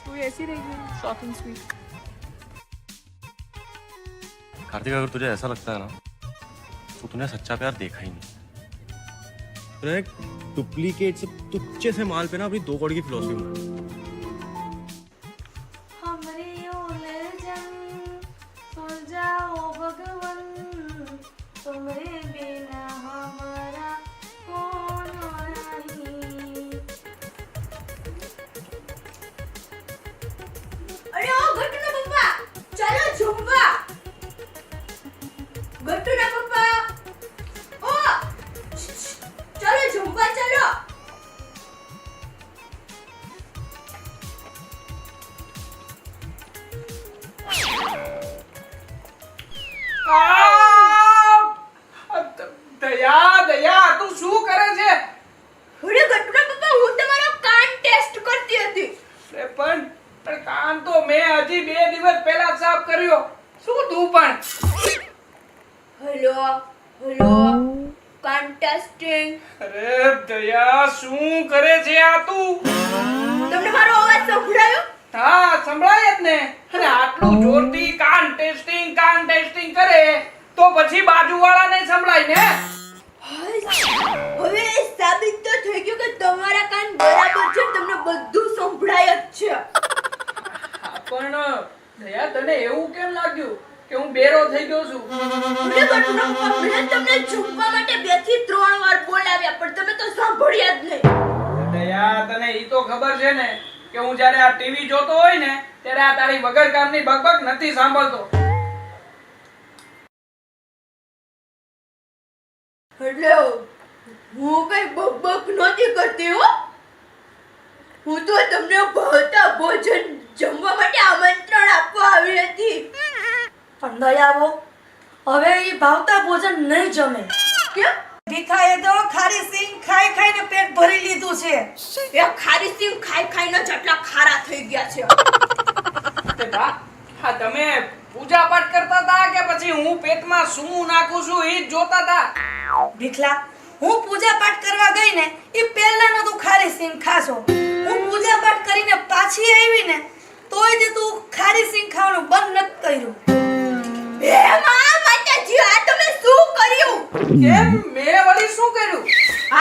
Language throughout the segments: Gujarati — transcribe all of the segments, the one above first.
स्टोरी ऐसी रहेगी शॉर्ट एंड स्वीट कार्तिक अगर तुझे ऐसा लगता है ना तो तूने सच्चा प्यार देखा ही नहीं। तूने डुप्लीकेट से तुच्चे से माल पे ना अपनी दो कौड़ की फिलोसफी દયા દયા તું શું કરે છે? અરે ગટ્ટુના પપ્પા હું તમારો કાન ટેસ્ટ કરતી હતી. અરે પણ પણ કાન તો મેં હજી બે દિવસ પહેલા સાફ કર્યો. શું તું પણ? હેલો હેલો કાન ટેસ્ટિંગ અરે દયા શું કરે છે આ તું? તમને મારો અવાજ સંભળાયો? હા સંભળાય જ ને. અને આટલું જોરથી કાન ટેસ્ટિંગ કાન ટેસ્ટિંગ કરે તો પછી બાજુવાળાને સંભળાય ને? હવે સાબિત તો થઈ ગયું કે તમારા કાન બરાબર છે તમને બધું સંભળાય જ છે. પણ દયા તને એવું કેમ લાગ્યું કે હું બેરો થઈ ગયો છું? મને પપ્પા મેં તમને જમવા માટે બેથી ત્રણ વાર બોલાવ્યા પણ તમે તો સાંભળ્યા જ નહીં. દયા તને ઈ તો ખબર છે ને કે હું જ્યારે આ ટીવી જોતો હોય ને ત્યારે આ તારી વગર કામની બકબક નથી સાંભળતો. એટલે હું કઈ બકબક નથી કરતી હો. હું તો તમને ભાવતા ભોજન જમવા માટે આમંત્રણ આપવા આવી હતી. પણ દયાવો હવે એ ભાવતા ભોજન નહીં જમે. કેમ? ભીખાએ તો ખારી સિંગ ખાઈ ખાઈને પેટ ભરી લીધું છે. એ ખારી સિંગ ખાઈ ખાઈને જેટલા ખારા થઈ ગયા છે. હા તમે પૂજા પાઠ કરતા હતા કે પછી હું પેટમાં શું નાખું છું એ જોતા હતા? ભીખલા હું પૂજા પાઠ કરવા ગઈ ને એ પહેલાનો તું ખારી સિંગ ખાશો. હું પૂજા પાઠ કરીને પાછી આવી ને તોય તે તું ખારી સિંગ ખાવાનું બંધ નથી કર્યું. એ મા માતાજી આ તમે શું કર્યું? કેમ? મેં વળી શું કર્યું?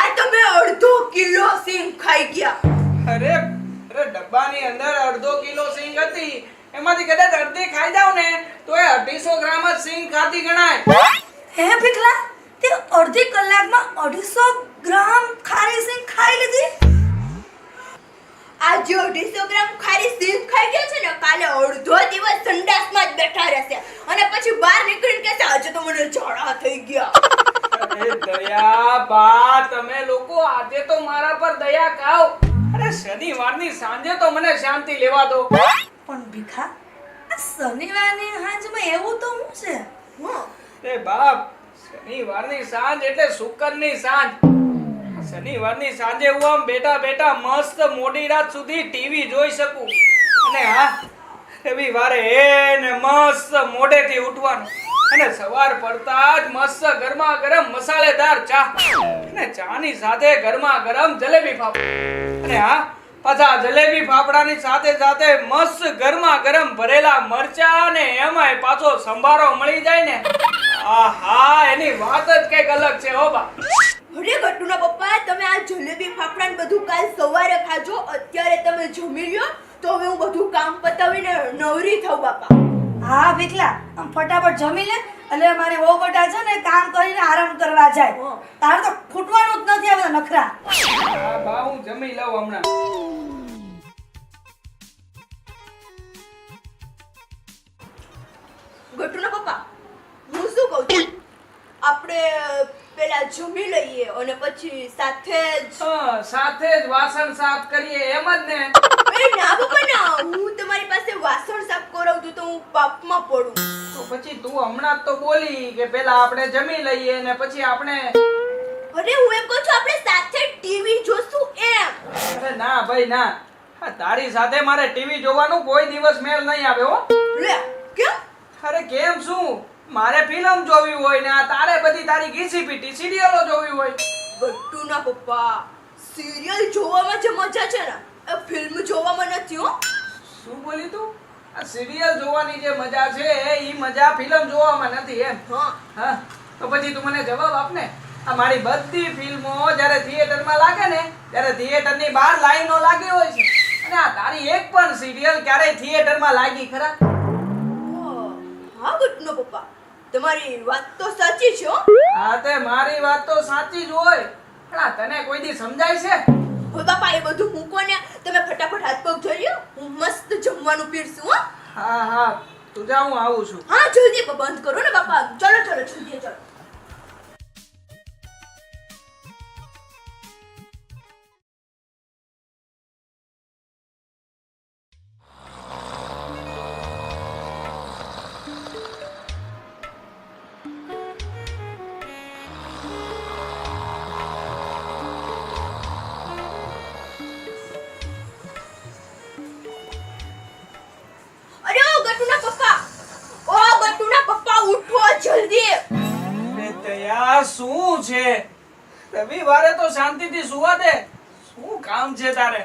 આ તમે અડધો કિલો સિંગ ખાઈ ગયા. અરે ડબ્બાની અંદર અડધો કિલો સિંગ હતી. એમાંથી કદાચ અડધી ખાઈ જાવ ને તો એ અઢીસો ગ્રામ જ સિંગ ખાતી ગણાય. હે ભીખલા તે અડધી કલાકમાં અઢીસો ગ્રામ ખારી સિંગ ખાઈ લીધી? આજે અઢીસો ગ્રામ ખારી સિંગ ખાઈ ગયો છે ને કાલે અડધો દિવસ સંડાસમાં જ બેઠા રહેશે. અને પછી બહાર નીકળીને કહેશે આજે તો મને ઝાડા થઈ ગયા. દયા બા તમે લોકો આજે તો મારા પર દયા ખાઓ અરે શનિવારની સાંજે તો મને શાંતિ લેવા દો. પણ ભીખા આ શનિવારની સાંજમાં એવું તો હું છે? એ બાપ શનિવારની સાંજ એટલે શુક્રની સાંજ. શનિવારની સાંજે હું આમ બેઠા બેઠા મસ્ત મોડી રાત સુધી ટીવી જોઈ શકું. અને હા રવિવારે એને મસ્ત મોડેથી ઉઠવાનું. અને સવાર પડતા જ મસ્ત ગરમા ગરમ મસાલેદાર ચા. અને ચાની સાથે ગરમા ગરમ જલેબી ફાફડા અને હા પાછા જલેબી ફાફડાની સાથે સાથે મસ્ત ગરમા ગરમ ભરેલા મરચા અને એમાંય પાછો સંભારો મળી જાય ને. આહા, એની વાત જ કંઈક અલગ છે હો બા. અરે ગટુના પપ્પા તમે આ જલેબી ફાફડા બધું કાલ સવારે ખાજો, અત્યારે તમે જમી લ્યો, તો હવે હું બધું કામ પતાવીને નવરી થઉં બાપા. હા ભીખલા આમ ફટાફટ જમી લે એટલે મારી બહુ બધા છે ને કામ કરીને આરામ કરવા જાય. તારે તો ખૂટવાનું જ નથી આ બધા નખરા. આ બા હું જમી લઉં હમણાં. ગટ્ટુના પપ્પા. હું શું કહું છું? આપણે પેલા જમી લઈએ અને પછી સાથે જ સાથે જ વાસણ સાફ કરીએ એમ જ ને. ના ના હું તમારી પાસે વાસણ સાફ કરાવતું તો હું પાપમાં પડું. તો પછી તું હમણાં તો બોલી કે પેલા આપણે જમી લઈએ ને પછી આપણે અરે હું એમ કહું છું આપણે સાથે ટીવી જોશું એમ. અરે ના ભાઈ ના. હા, તારી સાથે મારે ટીવી જોવાનું કોઈ દિવસ મેળ નહીં આવે હો. લે કેમ? અરે કેમ શું? મારે ફિલ્મ જોવી હોય ને આ તારે બધી તારી ઘીસીપીટી સિરિયલો જોવી હોય. ગટ્ટુના પપ્પા. સિરિયલ જોવામાં જે મજા છે ને. ફિલ્મ જોવામાં નથી હો. શું બોલી તું? આ સિરિયલ જોવાની જે મજા છે એ મજા ફિલ્મ જોવામાં નથી એમ. હા. તો પછી તું મને જવાબ આપ ને આ મારી બધી ફિલ્મો જ્યારે થિયેટરમાં લાગે ને ત્યારે થિયેટરની બહાર લાઈનો લાગી હોય છે. અને આ તારી એક પણ સિરિયલ ક્યારેય થિયેટરમાં લાગી ખરા? હા ગુટનો પપ્પા. તમારી વાત તો સાચી છે હો. હા તે મારી વાત તો સાચી જ હોય. પણ આ તને કોઈ દી સમજાય છે? હવે બાપા એ બધું મૂકો ને તમે ફટાફટ હાથ પગ ધોઈ લ્યો. હું મસ્ત જમવાનું પીરસું હો. હા હા. તું જા હું આવું છું. હા જલ્દી બંધ કરો ને બાપા. ચલો ચલો જલ્દી ચલો. છે. રવિવારે તો શાંતિથી સુવા દે. શું કામ છે તારે?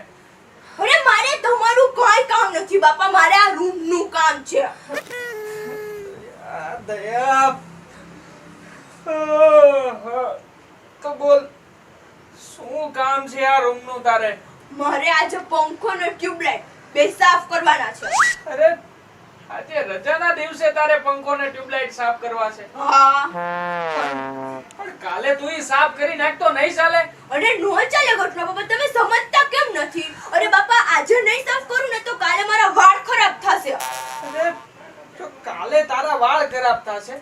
અરે મારે તમારું કોઈ કામ નથી બાપા મારે આ રૂમનું કામ છે. દયા. તો બોલ શું કામ છે આ રૂમનું તારે? મારે આજે પંખો ને ટ્યુબલાઇટ બે સાફ કરવાના છે. અરે આજે રજાના દિવસે તારે પંખો ને ટ્યુબલાઇટ સાફ કરવા છે. પણ કાલે તું સાફ કરી નાખતો નહીં ચાલે. અરે નો ચાલે ઘટના બાપા તમે સમજતા કેમ નથી? અરે બાપા આજે નહીં સાફ કરું ને તો કાલે મારા વાળ ખરાબ થશે. અરે જો કાલે તારા વાળ ખરાબ થશે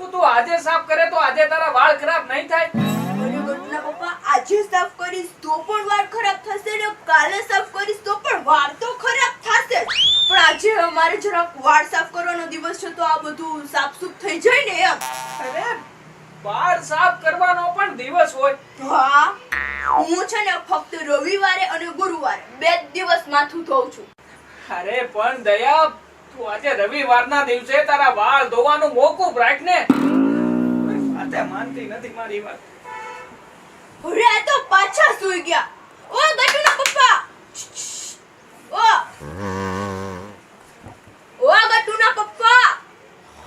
તો તું આજે સાફ કરે તો આજે તારા વાળ ખરાબ નહીં થાય. આજે સાફ કરીશ તો પણ વાળ ખરાબ થશે ને કાલે સાફ કરીશ તો પણ વાળ તો ખરાબ થશે. પણ આજે અમારે જરાક વાળ સાફ કરવાનો દિવસ છે તો આ બધું સાફ સુફ થઈ જાય ને એમ. અરે સાફ કરવાનો પણ દિવસ હોય. હા હું છે ને ફક્ત રવિવારે અને ગુરુવારે બે દિવસ માથું ધોઉં છું. અરે પણ દયા તું આજે રવિવારના દિવસે તારા વાળ ધોવાનું મોકૂફ રાખ ને. માનતી નથી મારી વાત. આ તો પાછા સૂઈ ગયા. ઓ ગટુના પપ્પા. ઓ. ઓ ગટુના પપ્પા.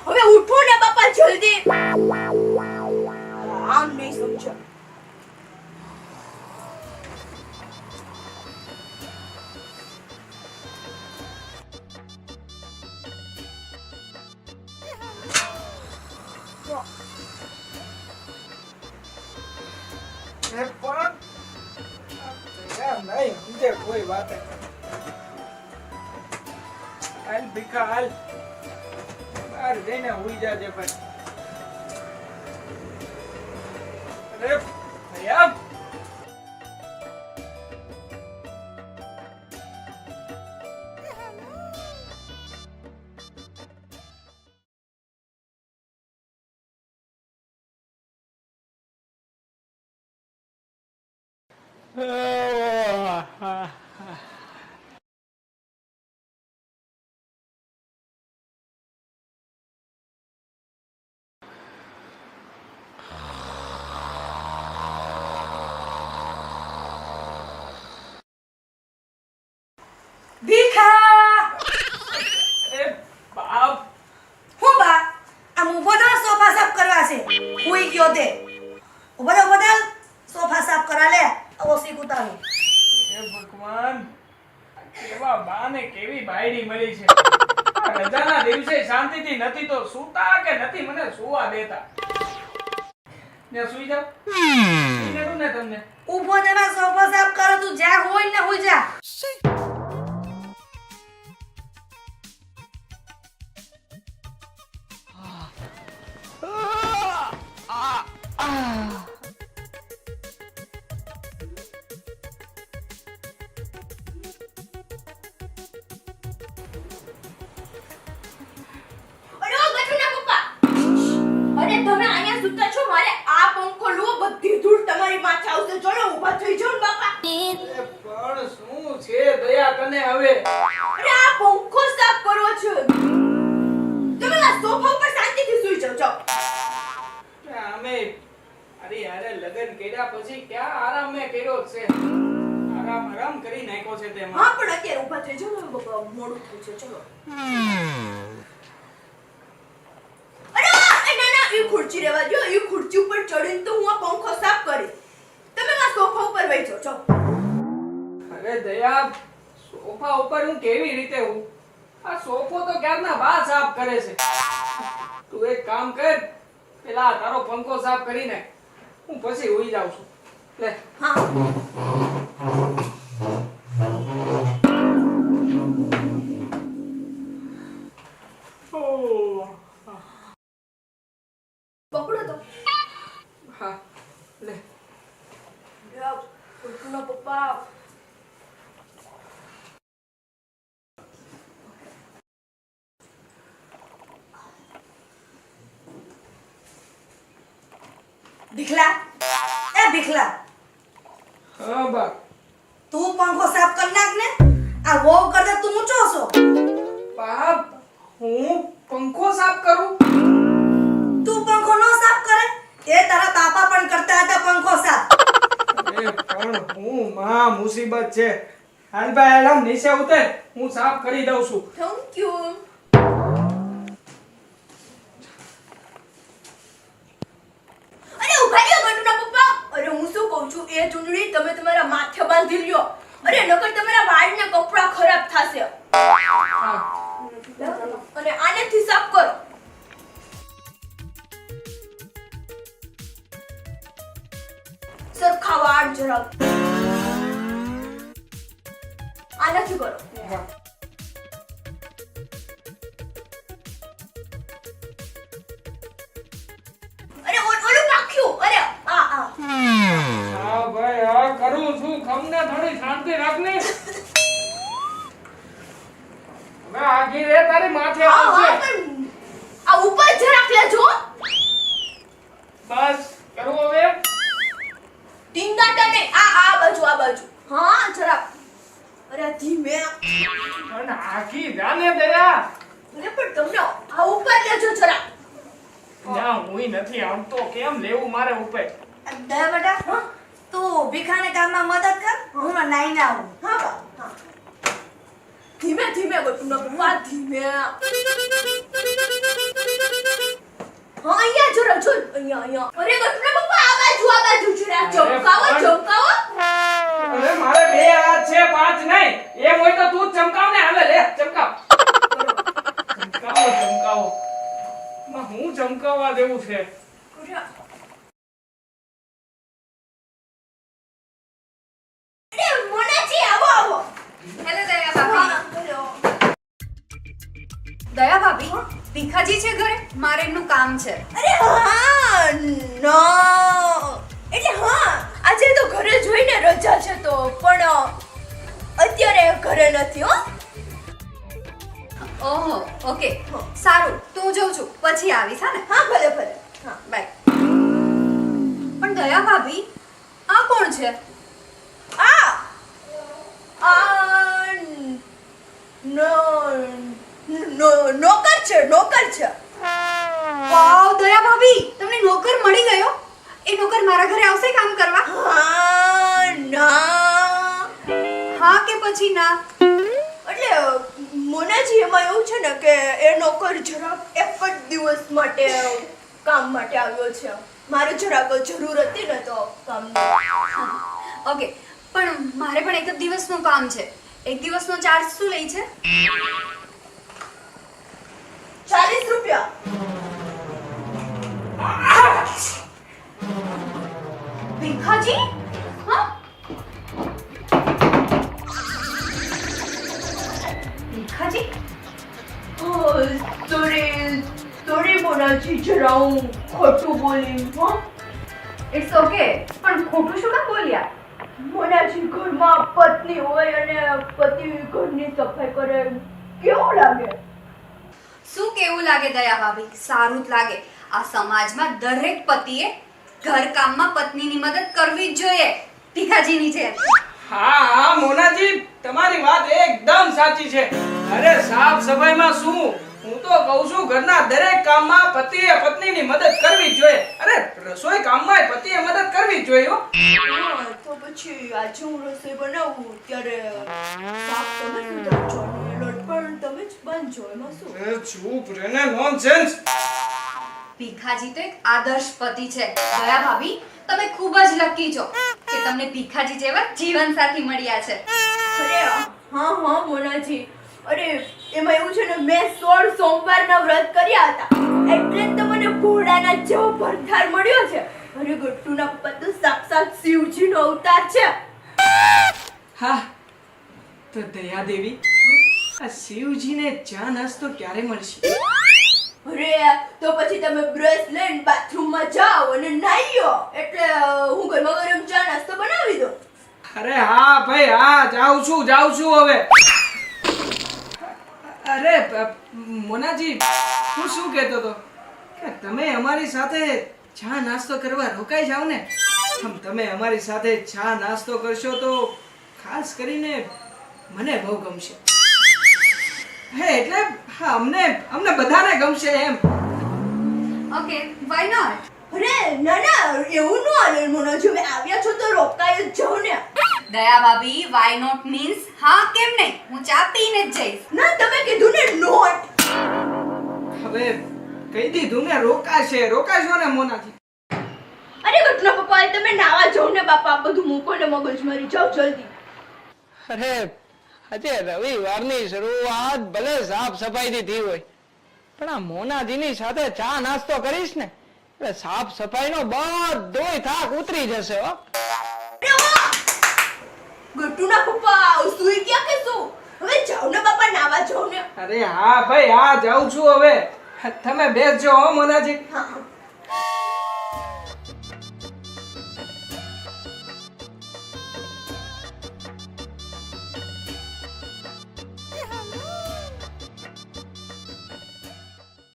હવે ઉઠો ને બાપા જલ્દી. આમ નહીં સમજો એ પણ નહીં, સમજે, કોઈ વાત હાલ, ભીખા, હાલ. બહાર જઈને હુઈ જાજે ભાઈ અરે દયા ભીખા ઓસી હે. ભગવાન કેવા બાને કેવી બાયડી મળી છે. રજાના દિવસે શાંતિથી નથી તો સૂતા કે નથી મને સુવા દેતા? ને સુઈ જાવ સુઈ ને તમને? ઊભો દેવા સોફા સાફ કરો તું જ્યાં હોય ને હોય જા. અરે મોડું થઈ ચલો. અરે ના ના એ ખુરચી રહેવા દો એ ખુરચી ઉપર ચડીને તો હું આ પંખો સાફ કરીશ. તમે આ સોફા ઉપર બેસો છો અરે દયા સોફા ઉપર હું કેવી રીતે હું? આ સોફો તો ક્યારના બા સાફ કરે છે? તું એક કામ કર પેલા તારો પંખો સાફ કરીને હું પછી હોઈ જાઉં છું. લે. હા. ભીખલા એ ભીખલા હા બા. તું પંખો સાફ કરી નાખ ને. આ વહુ કરતા તું ઊંચો છો. બાપ હું પંખો સાફ કરું? તું પંખો ન સાફ કરે એ તારા પાપા પણ કરતા હતા પંખો સાફ. એ પણ હું માં મુસીબત છે. હાલ ભાઈ હાલ નીચે ઉતર હું સાફ કરી દઉં છું. થેન્ક યુ અરે ઊભા રહ્યો ગટુના પપ્પા અરે હું શું કહું છું, એ ચૂંદડી તમે તમારા માથે બાંધી લ્યો. અરે, નકર તમારા વાળના કપડા ખરાબ થશે. અને આનેથી સાફ કરો. સરખા વાળ જરાક. આનાથી કરો. શાંતિ રાખને હવે આગી રે તારી માથે હા આવશે આ ઉપર જરાક લેજો. બસ કરું હવે. ટીંગાટા નહીં આ આ બાજુ આ બાજુ. હા જરાક. અરે ધીમે. અને આગી જાને દયા. અરે પણ તમને આ ઉપર લેજો જરા ના હુંય નથી આવતો. કેમ લેવું મારે ઉપર? દયા બેટા તું ભીખાને કામમાં મદદ કર હું નાઈને આવું. હા બા. ધીમે ધીમે ધીમે ગટુના પપ્પા ધીમે. હા અહીંયા જો રજો અહીંયા અહીંયા. અરે ગટુના પપ્પા આ બાજુ આ બાજુ જરા ચોકાવો પણ- અરે મારે બે હાથ છે પાંચ નહીં. ઓહો, ઓકે. સારું, તો જઉં છું. પછી આવીશ, હા ને? હા, ભલે ભલે. હા, બાય. પણ દયા ભાભી, આ કોણ છે? આ! નો નો, નોકર છે નોકર છે. વાવ, દયા ભાભી, તમને નોકર મળી ગયો? એ નોકર મારા ઘરે આવશે કામ કરવા? હા, ના. હા કે પછી ના? એટલે મોનાજી એમાં એવું છે ને કે એ નોકર જરાક એક જ દિવસ માટે કામ માટે આવ્યો છે. મારે જરાક જરૂર હતી ને તો કામ. ઓકે પણ મારે પણ એક જ દિવસનું કામ છે. એક દિવસનો ચાર્જ શું લે છે? ચાલીસ રૂપિયા. ભીખાજી? હા? ભીખાજી 어, સોરી મોનાજી જરા હું ખોટું બોલી હો ઇટ્સ ઓકે પણ ખોટું શું કામ બોલ્યા મોનાજી ઘરમાં પત્ની હોય અને પતિ ઘરની કેવું લાગે શું કેવું લાગે દયા ભાભી સારું જ લાગે. આ સમાજમાં દરેક પતિએ ઘર કામમાં પત્નીની મદદ કરવી જ જોઈએ. ભીખાજીની જેમ. હા હા મોનાજી તમારી વાત એકદમ સાચી છે. અરે સાફ સફાઈમાં શું? હું તો કહું છું ઘરના દરેક કામમાં પતિએ પત્નીની મદદ કરવી જોઈએ. અરે રસોઈ કામમાં પતિએ મદદ કરવી જોઈએ હો. તો પછી આજે હું રસોઈ બનાવું ત્યારે સાફ તમે અને લોટ પણ તમે જ બનજો એમાં શું? એ ચૂપ રે ને નોનસેન્સ ભીખાજી તો એક આદર્શ પતિ છે. દયા ભાભી તમે ખૂબ જ લકી છો. તમને ભીખાજી જેવા જીવનસાથી મળ્યા છે. અરે હા હા મોનાજી. અરે એમાં એવું છે ને મેં સોળ સોમવારના વ્રત કર્યા હતા. એટલે તો મને ઘોડાના જેવો ભરથાર મળ્યો છે. અરે ગટ્ટુના પપ્પા તો સાક્ષાત શિવજીનો અવતાર છે. હા તો દયાદેવી આ શિવજીને ચા નાસ્તો ક્યારે મળશે? અરે, તો પછી તમે બ્રશ લઈને બાથરૂમમાં જાઓ અને નાહીઓ. એટલે, હું ગરમા ગરમ ચા નાસ્તો બનાવી દો અરે, હા, ભાઈ, હા, જાઉં છું જાઉં છું હવે. અરે મોનાજી, હું શું કહેતો હતો? કે તમે અમારી સાથે ચા નાસ્તો કરવા રોકાઈ જાઓ ને? આમ તમે અમારી સાથે ચા નાસ્તો કરશો તો ખાસ કરીને મને બહુ ગમશે. હે એટલે હા અમને અમને બધાને ગમશે એમ. ઓકે વાય નોટ અરે ના ના એવું ન હાલે જો અમે આવ્યા છો તો રોકાય જ જાઉં ને. દયા ભાભી વાય નોટ મીન્સ હા કેમ નહીં? હું ચા પીને જ જઈશ. ના તમે કીધું ને નોટ હવે કહી દીધું ને રોકાશે. રોકાશો ને મોનાથી. અરે ઘટના પપ્પા તમે નાવા જાઓ ને બાપા. આ બધું મૂકો ને મગજ મારી જાઓ જલ્દી. અરે આજે રવિવારની શરૂઆત ભલે સાફ સફાઈથી થઈ હોય પણ આ મોનાજીની સાથે ચા નાસ્તો કરીશ ને એટલે સાફ સફાઈનો બધોય થાક ઉતરી જશે હો. ગટુના પપ્પા સુઈ ગયા કે શું? હવે જાઓ ને બાપા નાવા જાઓ ને. અરે હા ભાઈ હા જાઉં છું હવે. તમે બેસજો હો મોનાજી. હા.